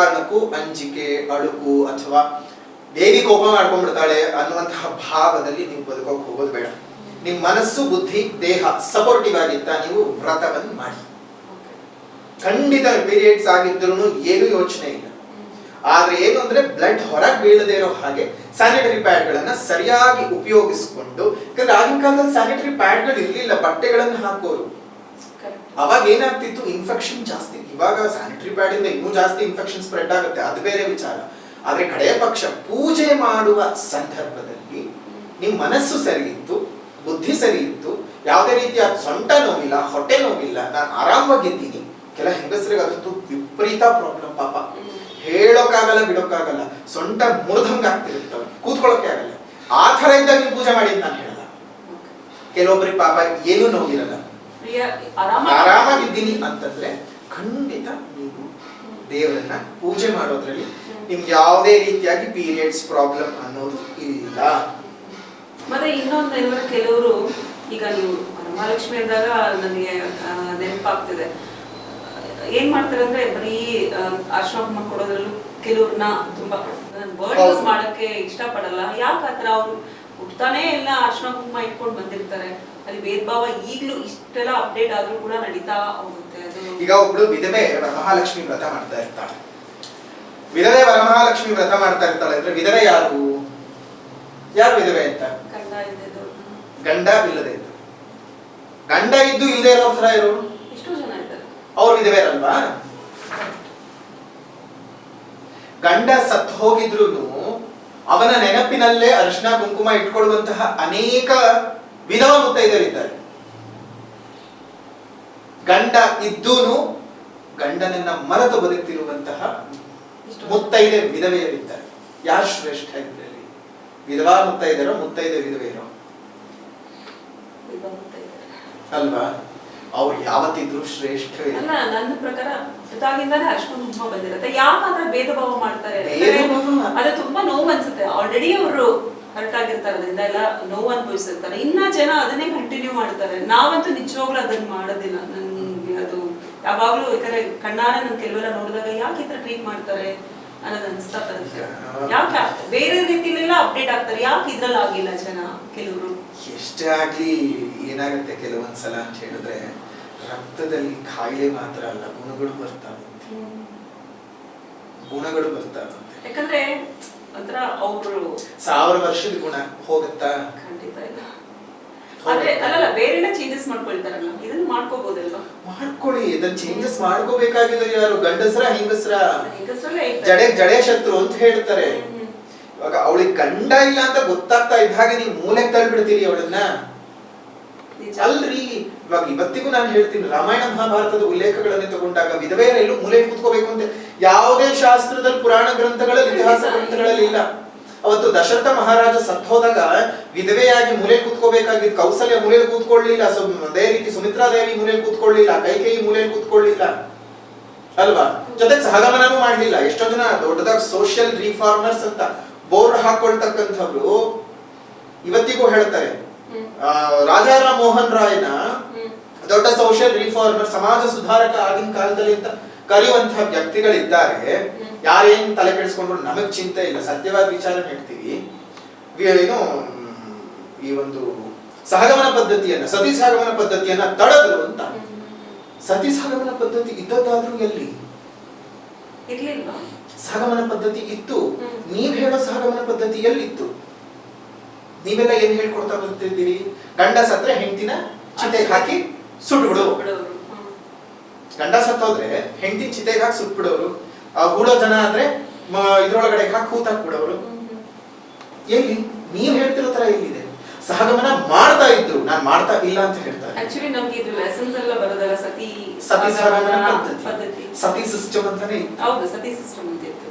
ಕಾರಣಕ್ಕೂ ಅಂಜಿಕೆ ಅಳುಕು ಅಥವಾ ದೇವಿ ಕೋಪ ಮಾಡ್ಕೊಂಡ್ಬಿಡ್ತಾಳೆ ಅನ್ನುವಂತಹ ಭಾವದಲ್ಲಿ ನೀವು ಬದುಕೋಕ್ ಹೋಗೋದು ಬೇಡ. ನಿಮ್ ಮನಸ್ಸು ಬುದ್ಧಿ ದೇಹ ಸಪೋರ್ಟಿವ್ ಆಗಿತ್ತ ನೀವು ವ್ರತವನ್ನು ಮಾಡಿ. ಖಂಡಿತ ಪೀರಿಯಡ್ಸ್ ಆಗಿದ್ರು ಏನು ಯೋಚನೆ ಇಲ್ಲ. ಆದ್ರೆ ಏನು ಅಂದ್ರೆ ಬ್ಲಡ್ ಹೊರಗೆ ಬೀಳದೇ ಇರೋ ಹಾಗೆ ಸ್ಯಾನಿಟರಿ ಪ್ಯಾಡ್ ಗಳನ್ನ ಸರಿಯಾಗಿ ಉಪಯೋಗಿಸಿಕೊಂಡು ಯಾಕಂದ್ರೆ ಆಗಿನ ಕಾಲದಲ್ಲಿ ಸ್ಯಾನಿಟರಿ ಪ್ಯಾಡ್ಗಳು ಇರ್ಲಿಲ್ಲ ಬಟ್ಟೆಗಳನ್ನು ಹಾಕೋರು. ಅವಾಗ ಏನಾಗ್ತಿತ್ತು? ಇನ್ಫೆಕ್ಷನ್ ಜಾಸ್ತಿ. ಇವಾಗ ಸ್ಯಾನಿಟರಿ ಪ್ಯಾಡ್ ಇಂದ ಇನ್ನೂ ಜಾಸ್ತಿ ಇನ್ಫೆಕ್ಷನ್ ಸ್ಪ್ರೆಡ್ ಆಗುತ್ತೆ. ಅದು ಬೇರೆ ವಿಚಾರ. ಆದ್ರೆ ಕಡೆಯ ಪಕ್ಷ ಪೂಜೆ ಮಾಡುವ ಸಂದರ್ಭದಲ್ಲಿ ನಿಮ್ ಮನಸ್ಸು ಸರಿ ಇತ್ತು ಬುದ್ಧಿ ಸರಿ ಇತ್ತು ಯಾವುದೇ ರೀತಿಯ ಸೊಂಟ ನೋವಿಲ್ಲ ಹೊಟ್ಟೆ ನೋವಿಲ್ಲ ನಾನು ಆರಾಮವಾಗಿದ್ದೀನಿ. ಕೆಲ ಹೆಂಗಸರಿಗೆ ಅದಂತೂ ವಿಪರೀತ ಪ್ರಾಬ್ಲಮ್ ಪಾಪ. ಹೇಳೋಕ್ಕಾಗಲ್ಲ ಬಿಡೋಕ್ಕಾಗಲ್ಲ. ಸೊಂಟ ಮುರಿದಂಗ ಆಗ್ತಿರುತ್ತೆ ಕೂತ್ಕೊಳ್ಳೋಕೆ ಆಗಲ್ಲ. ಆ ತರ ಇದ್ದ ನೀವು ಪೂಜೆ ಮಾಡಿ ನಾನು ಹೇಳಲ್ಲ. ಕೆಲವೊಬ್ಬರಿಗೆ ಪಾಪ ಏನೂ ನೋವಿರಲ್ಲ. ಆರಾಮಾಗಿದ್ದೀನಿ ಅಂತಂದ್ರೆ ಖಂಡಿತ ನೀವು ದೇವರನ್ನ ಪೂಜೆ ಮಾಡೋದ್ರಲ್ಲಿ ನಿಮ್ಗೆ ಯಾವುದೇ ರೀತಿಯಾಗಿ ಪೀರಿಯಡ್ಸ್ ಪ್ರಾಬ್ಲಮ್ ಅನ್ನೋದು ಇಲ್ಲ. ಮತ್ತೆ ಇನ್ನೊಂದು ಏನಂದ್ರೆ ಕೆಲವರು ಈಗ ನೀವು ಮಹಾಲಕ್ಷ್ಮಿ ಅಂದಾಗ ನನಗೆ ನೆನಪಾಗ್ತಿದೆ. ಏನ್ ಮಾಡ್ತಾರೆ ಅಂದ್ರೆ ಬರೀ ಕುಂಕುಮ ಕೊಡೋದ್ರಲ್ಲೂ ಕೆಲವ್ರನ್ನ ತುಂಬಾ ವರ್ಡ್ ಯೂಸ್ ಮಾಡೋಕೆ ಮಾಡಕ್ಕೆ ಇಷ್ಟಪಡಲ್ಲ. ಯಾಕೆ ಆತರ ಅವ್ರು ಹುಟ್ತಾನೆ ಎಲ್ಲ ಅರ್ಶನ ಕುಂಕುಮ ಇಟ್ಕೊಂಡು ಬಂದಿರ್ತಾರೆ. ಅಲ್ಲಿ ಭೇದ ಭಾವ ಈಗಲೂ ಇಷ್ಟೆಲ್ಲ ಅಪ್ಡೇಟ್ ಆದ್ರೂ ಕೂಡ ನಡೀತಾ ಹೋಗುತ್ತೆ. ಈಗ ಒಬ್ಳು ವಿಧವೆ ವರಮಹಾಲಕ್ಷ್ಮಿ ವ್ರತ ಮಾಡ್ತಾ ಇರ್ತಾಳೆ. ವಿಧವೆ ವರಮಹಾಲಕ್ಷ್ಮಿ ವ್ರತ ಮಾಡ್ತಾ ಇರ್ತಾಳೆ ಅಂದ್ರೆ ವಿಧವೆ ಯಾರು? ಯಾರು ವಿಧವೆ ಅಂತ? ಗಂಡ ಇಲ್ಲದೆ ಇದ್ದು ಗಂಡ ಇದ್ದು ಇಲ್ಲದೆ ಇರೋ ಸರ ಇರೋರು ಅವ್ರು ವಿಧವೆ ಅಲ್ವಾ ಗಂಡ ಸತ್ ಹೋಗಿದ್ರು ಅವನ ನೆನಪಿನಲ್ಲೇ ಅರಿಶಿನ ಕುಂಕುಮ ಇಟ್ಕೊಳ್ಳುವಂತಹ ಅನೇಕ ವಿಧವ ಮುತ್ತೈದರಿದ್ದಾರೆ. ಗಂಡ ಇದ್ದೂನು ಗಂಡನನ್ನ ಮರೆತು ಬದುಕ್ತಿರುವಂತಹ ಮುತ್ತೈದೆ ವಿಧವೆಯರಿದ್ದಾರೆ. ಯಾರು ಶ್ರೇಷ್ಠ ಇದರಲ್ಲಿ? ವಿಧವಾ ಮುತ್ತೈದರೋ ಮುತ್ತೈದೆ ವಿಧವೆಯರೋ. ಅಲ್ವಾ? ಅವ್ರು ಯಾವತ್ತಿದ್ರು ಶ್ರೇಷ್ಠ ನನ್ನ ಪ್ರಕಾರ ಇದಾಗಿಂದಾನೆ ಅಷ್ಟೊಂದು ತುಂಬಾ ಬಂದಿರುತ್ತೆ. ಯಾಕಂದ್ರೆ ಭೇದ ಭಾವ ಮಾಡ್ತಾರೆ. ಅದು ತುಂಬಾ ನೋವು ಅನ್ಸುತ್ತೆ ಆಲ್ರೆಡಿ ಅವರು ಹರ್ಟ್ ಆಗಿರ್ತಾರೆ. ಅದರಿಂದ ಎಲ್ಲ ನೋವು ಅನುಭವಿಸಿರ್ತಾರೆ ಇನ್ನ ಜನ ಅದನ್ನೇ ಕಂಟಿನ್ಯೂ ಮಾಡ್ತಾರೆ. ನಾವಂತೂ ನಿಜವಾಗ್ಲೂ ಅದನ್ನ ಮಾಡೋದಿಲ್ಲ. ಅದು ಯಾವಾಗ್ಲೂ ಯಾಕಂದ್ರೆ ಕಣ್ಣಾರೆ ನನ್ ಕೆಲವೆಲ್ಲ ನೋಡಿದಾಗ ಯಾಕೆ ಈ ಟ್ರೀಟ್ ಮಾಡ್ತಾರೆ ಅನ್ನೋದು ಅನ್ಸ್ತಾ ಬರುತ್ತೆ ಯಾಕೆ ಬೇರೆ ರೀತಿಲೆಲ್ಲ ಅಪ್ಡೇಟ್ ಆಗ್ತಾರೆ. ಯಾಕೆ ಇದ್ರಲ್ಲಿ ಆಗಿಲ್ಲ ಜನ ಕೆಲವರು? ಎಷ್ಟೇ ಆಗ್ಲಿ ಏನಾಗುತ್ತೆ ಕೆಲವೊಂದ್ಸಲ ಅಂತ ಹೇಳಿದ್ರೆ ರಕ್ತದಲ್ಲಿ ಕಾಯಿಲೆ ಮಾತ್ರ ಅಲ್ಲ ಗುಣಗಳು ಬರ್ತಾವೆ ಗುಣಗಳು ಬರ್ತಾವೆ ಯಾಕಂದ್ರೆ ಒಂಥರ ಅವರು ಸಾವಿರ ವರ್ಷದ ಗುಣ ಹೋಗುತ್ತಾ? ಖಂಡಿತ ಇಲ್ಲ. ಮಾಡ್ಕೊಳ್ಳಿ ಇದನ್ನ ಚೇಂಜಸ್ ಮಾಡ್ಕೋಬೇಕಾಗಿಲ್ಲ ಯಾರು ಗಂಡಸ್ರ ಹೆಂಗಸ್ರ. ಜಡೆ ಜಡೆ ಶತ್ರು ಅಂತ ಹೇಳ್ತಾರೆ. ಇವಾಗ ಅವಳಿಗೆ ಗಂಡ ಇಲ್ಲ ಅಂತ ಗೊತ್ತಾಗ್ತಾ ಇದ್ದ ಹಾಗೆ ನೀವು ಮೂಲೆ ತಳ್ಬಿಡ್ತೀರಿ ಅವಳನ್ನ. ಅಲ್ರಿ ಇವಾಗ ಇವತ್ತಿಗೂ ನಾನು ಹೇಳ್ತೀನಿ ರಾಮಾಯಣ ಮಹಾಭಾರತದ ಉಲ್ಲೇಖಗಳನ್ನೇ ತಗೊಂಡಾಗ ವಿಧವೆಯರೆಲ್ಲೂ ಮೂಲೆ ಕೂತ್ಕೋಬೇಕು ಅಂತ ಯಾವುದೇ ಶಾಸ್ತ್ರದಲ್ಲಿ ಪುರಾಣ ಗ್ರಂಥಗಳಲ್ಲಿ ಇತಿಹಾಸ ಗ್ರಂಥಗಳಲ್ಲಿ ಇಲ್ಲ ಅವತ್ತು ದಶರಥ ಮಹಾರಾಜ ಸತ್ ಹೋದಾಗ ವಿಧವೆಯಾಗಿ ಮೂಲೆ ಕೂತ್ಕೋಬೇಕಾಗಿದ್ದು ಕೌಸಲ್ಯ ಮೂಲೆ ಕೂತ್ಕೊಳ್ಳಿಲ್ಲ. ಸು- ಅದೇ ರೀತಿ ಸುಮಿತ್ರಾದೇವಿ ಮೂಲೆ ಕೂತ್ಕೊಳ್ಳಿಲ್ಲ. ಕೈಕೇಯಿ ಮೂಲೆ ಕೂತ್ಕೊಳ್ಳಿಲ್ಲ. ಅಲ್ವಾ? ಜೊತೆಗೆ ಸಹಗಮನನೂ ಮಾಡ್ಲಿಲ್ಲ. ಎಷ್ಟೋ ಜನ ದೊಡ್ಡದಾಗಿ ಸೋಷಿಯಲ್ ರಿಫಾರ್ಮರ್ಸ್ ಅಂತ ಬೋರ್ಡ್ ಹಾಕೊಳ್ತಕ್ಕಂಥವ್ರು ಇವತ್ತಿಗೂ ಹೇಳ್ತಾರೆ. ಆ, ರಾಜಾರಾಮ್ ಮೋಹನ್ ರಾಯ್ನ. ದೊಡ್ಡ ಸೋಷಿಯಲ್ ರಿಫಾರ್ಮರ್ ಸಮಾಜ ಸುಧಾರಕ ಆಗಿನ ಕಾಲದಲ್ಲಿ ಅಂತ ಕರೆಯುವಂತಹ ವ್ಯಕ್ತಿಗಳಿದ್ದಾರೆ. ಯಾರೇನ್ ತಲೆ ಕೆಡಿಸ್ಕೊಂಡ್ರು ನಮಗ್ ಚಿಂತೆ ಇಲ್ಲ ಸತ್ಯವಾದ ವಿಚಾರ ಹೇಳ್ತೀವಿ. ಏನು ಈ ಒಂದು ಸಹಗಮನ ಪದ್ಧತಿಯನ್ನ ಸತಿ ಸಹಗಮನ ಪದ್ಧತಿಯನ್ನ ತಡೆದ್ರು ಅಂತ. ಸತಿ ಸಹಗಮನ ಪದ್ಧತಿ ಇದ್ದದ್ದಾದ್ರೂ ಎಲ್ಲಿ? ಸಹಗಮನ ಪದ್ಧತಿ ಇತ್ತು. ನೀವ್ ಹೇಳೋ ಸಹಗಮನ ಪದ್ಧತಿ ಎಲ್ಲಿತ್ತು? ನೀವೆಲ್ಲ ಏನ್ ಹೇಳ್ಕೊಡ್ತಾ ಬರ್ತಿದ್ದೀರಿ ಗಂಡ ಸತ್ರೆ ಹೆಂಡತಿನ ಚಿತೆಗೆ ಹಾಕಿ ಸುಟ್ಬಿಡು. ಗಂಡ ಸತ್ತೋದ್ರೆ ಹೆಂಡತಿ ಚಿತೆಗೆ ಹಾಕಿ ಸುಟ್ಬಿಡೋರು. ಆ ಗೂಡೋ ಜನ ಆದ್ರೆ ಇದ್ರೊಳಗಡೆ ಹಾಕಿ ಹೂತಾಕ್ಬಿಡೋರು ಹ್ಮ್. ಎಲ್ಲಿ? ನೀವ್ ಹೇಳ್ತಿರೋ ತರ ಎಲ್ಲಿದೆ? ಸಹಗಮನ ಮಾಡ್ತಾ ಇದ್ರು. ನಾನ್ ಮಾಡ್ತಾ ಇಲ್ಲ ಅಂತ ಹೇಳ್ತಾರೆ. ಆಕ್ಚುಲಿ ನಮ್ಗೆ ಇದು ಲೆಸನ್ಸ್ ಎಲ್ಲ ಬರೋದಲ್ಲ ಸತಿ ಸತಿ ಸಹಗಮನ ಪದ್ಧತಿ. ಸತಿ ಸಿಸ್ಟಮ್ ಅಂತಾನೆ ಹೌದು ಸತಿ ಸಿಸ್ಟಮ್ ಅಂತ ಇತ್ತು.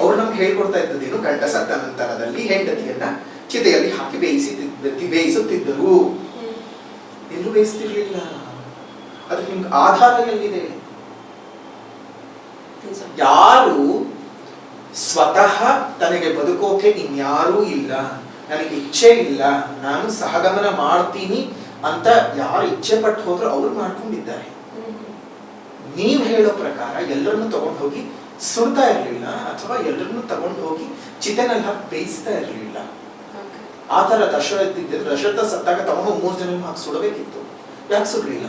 ಅವ್ರು ನಮ್ಗೆ ಹೇಳ್ಕೊಡ್ತಾ ಇದ್ದದೇನು ಗಂಡ ಸತ್ತ ನಂತರದಲ್ಲಿ ಹೆಂಡತಿಯನ್ನ ಚಿತೆಯಲ್ಲಿ ಹಾಕಿ ಬೇಯಿಸಿ ಬೇಯಿಸುತ್ತಿದ್ದರು. ಎಲ್ಲೂ ಬೇಯಿಸ್ತಿರ್ಲಿಲ್ಲ. ಅದಕ್ಕೆ ನಿಮ್ಗೆ ಆಧಾರ ಎಲ್ಲಿದೆ. ಯಾರು ಸ್ವತಃ ತನಗೆ ಬದುಕೋಕೆ ಇನ್ಯಾರೂ ಇಲ್ಲ ನನಗೆ ಇಚ್ಛೆ ಇಲ್ಲ ನಾನು ಸಹಗಮನ ಮಾಡ್ತೀನಿ ಅಂತ ಯಾರು ಇಚ್ಛೆ ಪಟ್ಟು ಹೋದ್ರು ಅವ್ರು ಮಾಡ್ಕೊಂಡಿದ್ದಾರೆ. ನೀವು ಹೇಳೋ ಪ್ರಕಾರ ಎಲ್ಲರನ್ನು ತಗೊಂಡು ಹೋಗಿ ಸುಡ್ತಾ ಇರ್ಲಿಲ್ಲ ಅಥವಾ ಎಲ್ಲರನ್ನು ತಗೊಂಡು ಹೋಗಿ ಚಿತೆನಲ್ಲಿ ಹಾಕಿ ಬೇಯಿಸ್ತಾ ಇರ್ಲಿಲ್ಲ. ಆ ತರ ದಶರಥ ಇದ್ದಿದ್ರೆ ದಶರಥ ಸತ್ತಾಗ ತಗೊಂಡು ಮೂರು ಜನ ಹಾಕಿ ಸುಡಬೇಕಿತ್ತು. ಯಾಕೆ ಸುಡ್ಲಿಲ್ಲ?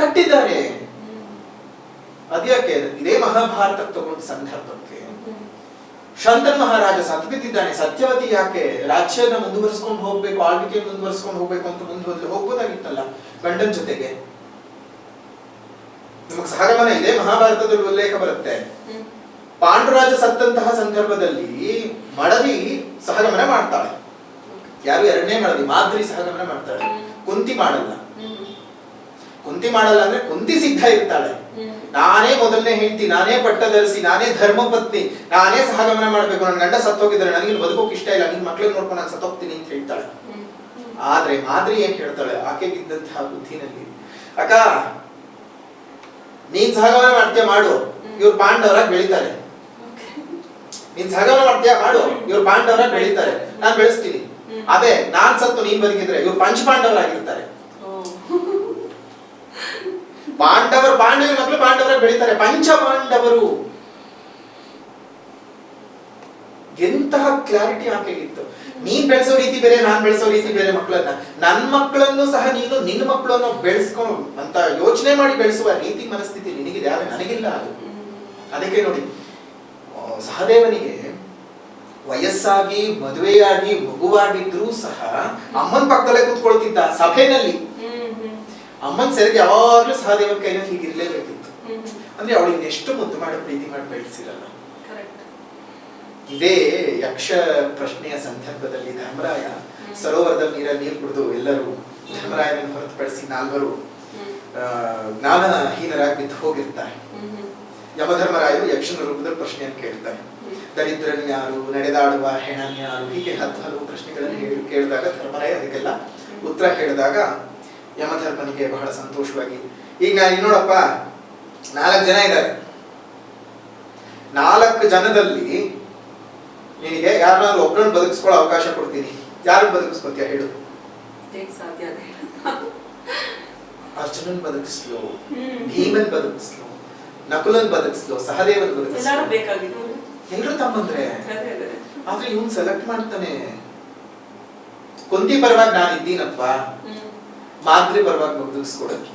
ಕಟ್ಟಿದ್ದಾರೆ. ಅದ್ಯಾಕೆ? ಇದೇ ಮಹಾಭಾರತ ತಗೊಂಡ ಸಂದರ್ಭಕ್ಕೆ. ಶಂತನ್ ಮಹಾರಾಜ ಸತ್ಬಿದ್ದಿದ್ದಾನೆ ಸತ್ಯವತಿ ಯಾಕೆ? ರಾಜ್ಯನ ಮುಂದುವರಿಸ್ಕೊಂಡು ಹೋಗ್ಬೇಕು ಆಳ್ವಿಕೆ ಮುಂದುವರಿಸ್ಕೊಂಡು ಹೋಗ್ಬೇಕು ಅಂತ ಮುಂದೆ ಹೋಗ್ಬೋದಾಗಿತ್ತಲ್ಲ ಗಂಡನ ಜೊತೆಗೆ? ನಮಗ್ ಸಹಗಮನ ಇದೆ ಮಹಾಭಾರತದಲ್ಲಿ ಉಲ್ಲೇಖ ಬರುತ್ತೆ. ಪಾಂಡುರಾಜ ಸತ್ತಂತಹ ಸಂದರ್ಭದಲ್ಲಿ ಮಡದಿ ಸಹಗಮನ ಮಾಡ್ತಾಳೆ. ಯಾರು ಎರಡನೇ ಮಡದಿ? ಮಾದ್ರಿ ಸಹಗಮನ ಮಾಡ್ತಾಳೆ. ಕುಂತಿ ಮಾಡಲ್ಲ. ಕುಂತಿ ಮಾಡಲ್ಲ ಅಂದ್ರೆ ಕುಂತಿ ಸಿದ್ಧ ಇರ್ತಾಳೆ. ನಾನೇ ಮೊದಲನೇ ಹೆಂಡತಿ, ನಾನೇ ಪಟ್ಟ ಧರಿಸಿ, ನಾನೇ ಧರ್ಮ ಪತ್ನಿ ನಾನೇ ಸಹಗಮನ ಮಾಡ್ಬೇಕು ನನ್ನ ಗಂಡ ಸತ್ತೋಗಿದ್ರೆ ನನಗೆ ಬದುಕೋಕ್ ಇಷ್ಟ ಇಲ್ಲ ನಿನ್ ಮಕ್ಳಿಗೆ ನೋಡ್ಕೊಂಡು ನಾನು ಸತ್ತೋಗ್ತೀನಿ ಅಂತ ಹೇಳ್ತಾಳೆ. ಆದ್ರೆ ಮಾದ್ರಿ ಏನ್ ಹೇಳ್ತಾಳೆ ಆಕೆಗಿದ್ದಂತಹ ಬುದ್ಧಿನಲ್ಲಿ, ಅಕ್ಕ, ನೀನ್ ಸಹಗಮನ ಮಾಡ್ತೀಯ, ಮಾಡು ಇವ್ರು ಪಾಂಡವರಾಗಿ ಬೆಳಿತಾರೆ. ನೀನ್ ಸಹಗಮನ ಮಾಡ್ತೀಯ, ಮಾಡು ಇವ್ರು ಪಾಂಡವರಾಗಿ ಬೆಳಿತಾರೆ ನಾನ್ ಬೆಳೆಸ್ತೀನಿ ಅದೇ, ನಾನ್ ಸತ್ತು, ನೀನ್ ಬದುಕಿದ್ರೆ, ಇವ್ರು ಪಂಚ ಪಾಂಡವರಾಗಿರ್ತಾರೆ. ಪಾಂಡವರು ಪಾಂಡವರ ಮಕ್ಕಳು ಪಾಂಡವರ ಬೆಳೀತಾರೆ. ಪಂಚ ಪಾಂಡವರು ಎಂತಹ ಕ್ಲಾರಿಟಿ ಆಕೆಗಿತ್ತು ನೀನ್ ಬೆಳೆಸೋ ರೀತಿ ಬೇರೆ, ನಾನ್ ಬೆಳೆಸೋ ರೀತಿ ಬೇರೆ ಮಕ್ಕಳನ್ನ. ನನ್ನ ಮಕ್ಕಳನ್ನು ಸಹ ನೀನು ನಿನ್ನ ಮಕ್ಕಳನ್ನು ಬೆಳೆಸ್ಕೊಂಡು ಅಂತ ಯೋಚನೆ ಮಾಡಿ ಬೆಳೆಸುವ ರೀತಿ ಮನಸ್ಥಿತಿ ನಿನಗಿದೆ. ಆದ್ರೆ ನನಗಿಲ್ಲ ಅದು. ಅದಕ್ಕೆ ನೋಡಿ ಸಹದೇವನಿಗೆ ವಯಸ್ಸಾಗಿ, ಮದುವೆಯಾಗಿ, ಮಗುವಾಗಿದ್ರೂ ಸಹ ಅಮ್ಮನ ಪಕ್ಕದಲ್ಲೇ ಕೂತ್ಕೊಳ್ತಿದ್ದ ಸಭೆನಲ್ಲಿ. ಅಮ್ಮನ ಸೆರೆಗೆ ಯಾವಾಗ್ಲೂ ಸಹದೇವನ ಕೈನಲ್ಲಿ ಹೀಗಿರ್ಲೇಬೇಕಿತ್ತು ಅಂದ್ರೆ ಅವಳಿಗೆ ಎಷ್ಟು ಮುದ್ದು ಮಾಡಿ ಪ್ರೀತಿ ಮಾಡಿ ಬೆಳೆಸಿರಲ್ಲ. ಇದೇ ಯಕ್ಷ ಪ್ರಶ್ನೆಯ ಸಂದರ್ಭದಲ್ಲಿ ಧರ್ಮರಾಯ ಸರೋವರದ ನೀರ ನೀರು ಕುಡಿದು ಎಲ್ಲರೂ ಧರ್ಮರಾಯನನ್ನು ಹೊರತುಪಡಿಸಿ ನಾಲ್ವರು ಜ್ಞಾನ ಹೀನರಾಗಿ ಜ್ಞಾನಹೀನರಾಗಿ ಬಿದ್ದು ಹೋಗಿರ್ತಾರೆ. ಯಮಧರ್ಮರಾಯರು ಯಕ್ಷನ ರೂಪದಲ್ಲಿ ಪ್ರಶ್ನೆಯನ್ನು ಕೇಳ್ತಾರೆ. ದರಿದ್ರನ್ ಯಾರು ನಡೆದಾಡುವ ಹೆಣನ್ ಯಾರು ಹೀಗೆ ಹತ್ತು ಹಲವು ಪ್ರಶ್ನೆಗಳನ್ನು ಕೇಳಿದಾಗ ಧರ್ಮರಾಯ ಅದಕ್ಕೆಲ್ಲ ಉತ್ತರ ಹೇಳಿದಾಗ ಯಮಧರ್ಮನಿಗೆ ಬಹಳ ಸಂತೋಷವಾಗಿ. ಈಗ ನಾನು ನೋಡಪ್ಪ ನಾಲ್ಕು ಜನ ಇದ್ದಾರೆ ನಾಲ್ಕು ಜನದಲ್ಲಿ ನಿನಗೆ ಯಾರನ್ನಾದ್ರೂ ಒಬ್ಬರನ್ನು ಬದುಕಿಸ್ಕೊಳ್ಳೋ ಅವಕಾಶ ಕೊಡ್ತೀನಿ. ಯಾರು ಬದುಕಿಸ್ಕೊತೀಯ ಹೇಳು. ಅರ್ಜುನನ್ ಬದುಕಿಸ್ಲು. ಭೀಮನ್ ಬದುಕಿಸ್ಲು ನಕುಲನ್ ಬದುಕಿಸ್ಲು ಸಹದೇವನ್ ಬದುಕಿಸ್ಲು. ಎಲ್ರು ತಮ್ಮಂದ್ರೆ? ಆದ್ರೆ ಇವನ್ ಸೆಲೆಕ್ಟ್ ಮಾಡ್ತಾನೆ. ಕುಂತಿ ಪರವಾಗಿ ನಾನು ಇದ್ದೀನಪ್ಪ ಮಾದ್ರಿ ಪರವಾಗಿ ಮುಗಿಸ್ಕೊಡಕ್ಕೆ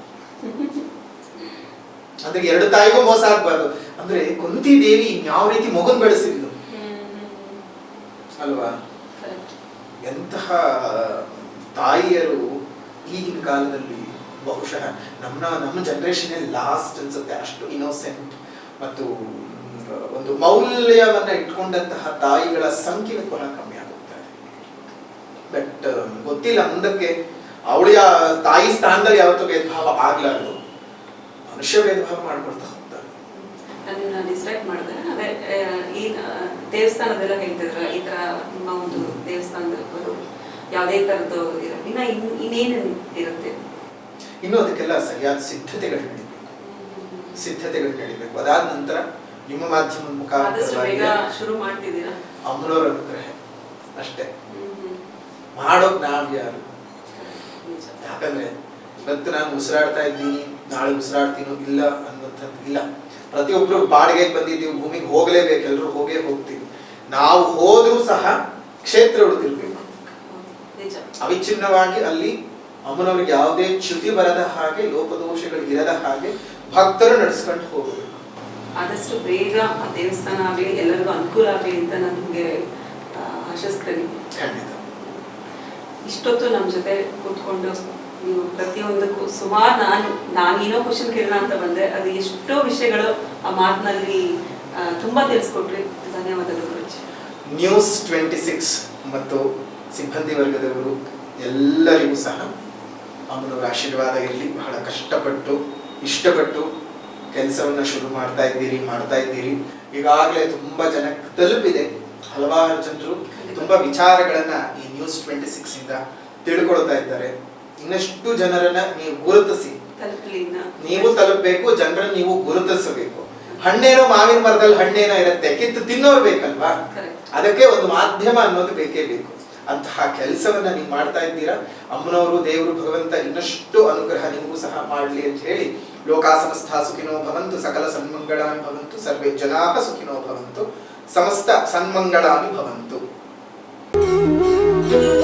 ಅಂದ್ರೆ ಎರಡು ತಾಯಿಗೂ ಮೋಸ ಆಗ್ಬಾರ್ದು ಅಂದ್ರೆ ಕುಂತಿ ದೇವಿ ಯಾವ ರೀತಿ ಮಗುನ್ ಬೆಳೆಸಿದ್ಲು. ಅಲ್ವಾ. ಎಂತಹ ತಾಯಿಯರು ಈಗಿನ ಕಾಲದಲ್ಲಿ ಬಹುಶಃ ನಮ್ಮ ನಮ್ಮ ಜನರೇಷನ್ ಲಾಸ್ಟ್ ಅನ್ಸುತ್ತೆ ಅಷ್ಟು ಇನೋಸೆಂಟ್ ಮತ್ತು ಒಂದು ಮೌಲ್ಯವನ್ನ ಇಟ್ಕೊಂಡಂತಹ ತಾಯಿಗಳ ಸಂಖ್ಯೆ ಬಹಳ ಕಮ್ಮಿ ಆಗುತ್ತೆ ಬಟ್ ಗೊತ್ತಿಲ್ಲ, ಮುಂದಕ್ಕೆ ಅವಳ ತಾಯಿ ಸ್ಥಾನದಲ್ಲಿ ಯಾವತ್ತೂ ಭೇದ ಭಾವ ಆಗ್ಲಾರ್ದು. ಮನುಷ್ಯ ಭೇದ ಭಾವ ಮಾಡ್ಕೊಳ್ತಾ ಹೋಗ್ತಾರೆ ನನ್ನನ್ನ ಡಿಸ್ಟ್ರಾಕ್ಟ್ ಮಾಡಿದೆ ಅದೇ ಈ ದೇವಸ್ಥಾನದೆಲ್ಲ ಹೇಳ್ತಿದ್ರ ಈ ತರ ನಿಮ್ಮ ಒಂದು ದೇವಸ್ಥಾನದಲ್ಲಿ ಯಾವುದೇ ತರದ್ದು ಇನ್ನ ಇನ್- ಇನ್ನೇನೇನ್ ಇರುತ್ತೆ? ಇನ್ನು ಅದಕ್ಕೆಲ್ಲ ಸರಿಯಾದ ಸಿದ್ಧತೆಗಳು ನಡೀಬೇಕು ಸಿದ್ಧತೆಗಳು ನಡೀಬೇಕು ಅದಾದ ನಂತರ ನಿಮ್ಮ ಮಾಧ್ಯಮದ ಮುಖಾಂತರ ಶುರು ಮಾಡ್ತಿದ್ದೀರಾ? ಅಮ್ಮನವರ ಅನುಗ್ರಹ. ಅಷ್ಟೇ. ಮಾಡೋಕ್ ನಾವ್ ಯಾರು. ಯಾಕಂದ್ರೆ ಇವತ್ತು ನಾನು ಉಸಿರಾಡ್ತಾ ಇದ್ದೀನಿ ನಾಳೆ ಉಸಿರಾಡ್ತೀನೋ ಇಲ್ಲ ಅನ್ನುವಂಥದ್ದು ಇಲ್ಲ. ಪ್ರತಿಯೊಬ್ರು ಬಾಡಿಗೆಗೆ ಬಂದಿದ್ದೀವಿ ಭೂಮಿಗೆ ಹೋಗಲೇಬೇಕು ಎಲ್ಲರೂ ಹೋಗೇ ಹೋಗ್ತೀವಿ. ನಾವು ಹೋದ್ರೂ ಸಹ ಕ್ಷೇತ್ರ ಉಳಿದಿರ್ಬೇಕು ಅವಿಚ್ಛಿನ್ನವಾಗಿ ಅಲ್ಲಿ ಅಮ್ಮನವ್ರಿಗೆ ಯಾವುದೇ ಚ್ಯುತಿ ಬರದ ಹಾಗೆ ಲೋಪದೋಷಗಳು ಇರದ ಹಾಗೆ ಭಕ್ತರು ನಡೆಸ್ಕೊಂಡು ಹೋಗಬೇಕು. ಆದಷ್ಟು ಬೇಗ ಆ ದೇವಸ್ಥಾನ ಆಗಲಿ ಎಲ್ಲರಿಗೂ ಅನುಕೂಲ ಆಗಲಿ ಅಂತ ನಮಗೆ ನಿಮಗೆ ಆಶಿಸ್ತೇನೆ. ಖಂಡಿತ. ಇಷ್ಟೊತ್ತು ನಮ್ಮ ಜೊತೆ ಕೂತ್ಕೊಂಡು ನೀವು ಪ್ರತಿಯೊಂದಕ್ಕೂ ಸುಮಾರು ನಾನು ನಾನೇನೋ ಕ್ವಶನ್ ಕೇಳೋಣ ಅಂತ ಬಂದೆ. ಅದು ಎಷ್ಟೋ ವಿಷಯಗಳು ಆ ಮಾತಿನಲ್ಲಿ ತುಂಬಾ ತಿಳಿಸ್ಕೊಟ್ರಿ. ಧನ್ಯವಾದಗಳು ಗುರುಜಿ. ನ್ಯೂಸ್ ಟ್ವೆಂಟಿ ಸಿಕ್ಸ್ ಮತ್ತು ಸಿಬ್ಬಂದಿ ವರ್ಗದವರು ಎಲ್ಲರಿಗೂ ಸಹ ಅಮ್ಮನವರ ಆಶೀರ್ವಾದ ಇರಲಿ. ಬಹಳ ಕಷ್ಟಪಟ್ಟು ಇಷ್ಟಪಟ್ಟು ಕೆಲಸವನ್ನ ಶುರು ಮಾಡ್ತಾ ಇದ್ದೀರಿ ಮಾಡ್ತಾ ಇದ್ದೀರಿ. ಈಗಾಗಲೇ ತುಂಬಾ ಜನಕ್ಕೆ ತಲುಪಿದೆ. ಹಲವಾರು ಜನರು ತುಂಬಾ ವಿಚಾರಗಳನ್ನ ಈ ನ್ಯೂಸ್ ಟ್ವೆಂಟಿ ಸಿಕ್ಸ್ ಇಂದ ತಿಳ್ಕೊಳ್ತಾ ಇದ್ದಾರೆ. ಇನ್ನಷ್ಟು ಜನರನ್ನ ನೀವು ಗುರುತಿಸಿ. ನೀವು ತಲುಪಬೇಕು ಜನರನ್ನ ನೀವು ಗುರುತಿಸಬೇಕು. ಹಣ್ಣೇನೋ ಮಾವಿನ ಮರದಲ್ಲಿ ಹಣ್ಣೇನೋ ಇರುತ್ತೆ ಕಿತ್ತು ತಿನ್ನೋರು ಬೇಕಲ್ವಾ? ಅದಕ್ಕೆ ಒಂದು ಮಾಧ್ಯಮ ಅನ್ನೋದು ಬೇಕೇ ಬೇಕು. ಅಂತಹ ಕೆಲಸವನ್ನ ನೀವು ಮಾಡ್ತಾ ಇದ್ದೀರಾ? ಅಮ್ಮನವರು ದೇವರು ಭಗವಂತ ಇನ್ನಷ್ಟು ಅನುಗ್ರಹ ನಿಮಗೂ ಸಹ ಮಾಡಲಿ ಅಂತ ಹೇಳಿ ಲೋಕಾ ಸಮಸ್ತ ಸುಖಿನೋ ಭವಂತು ಸಕಲ ಸನ್ಮಂಗಳಾನಿ ಭವಂತು ಸರ್ವೇ ಜನಾಃ ಸುಖಿನೋ ಭವಂತು ಸಮಸ್ತ ಸನ್ಮಂಗಳಾನಿ ಭವಂತು. you.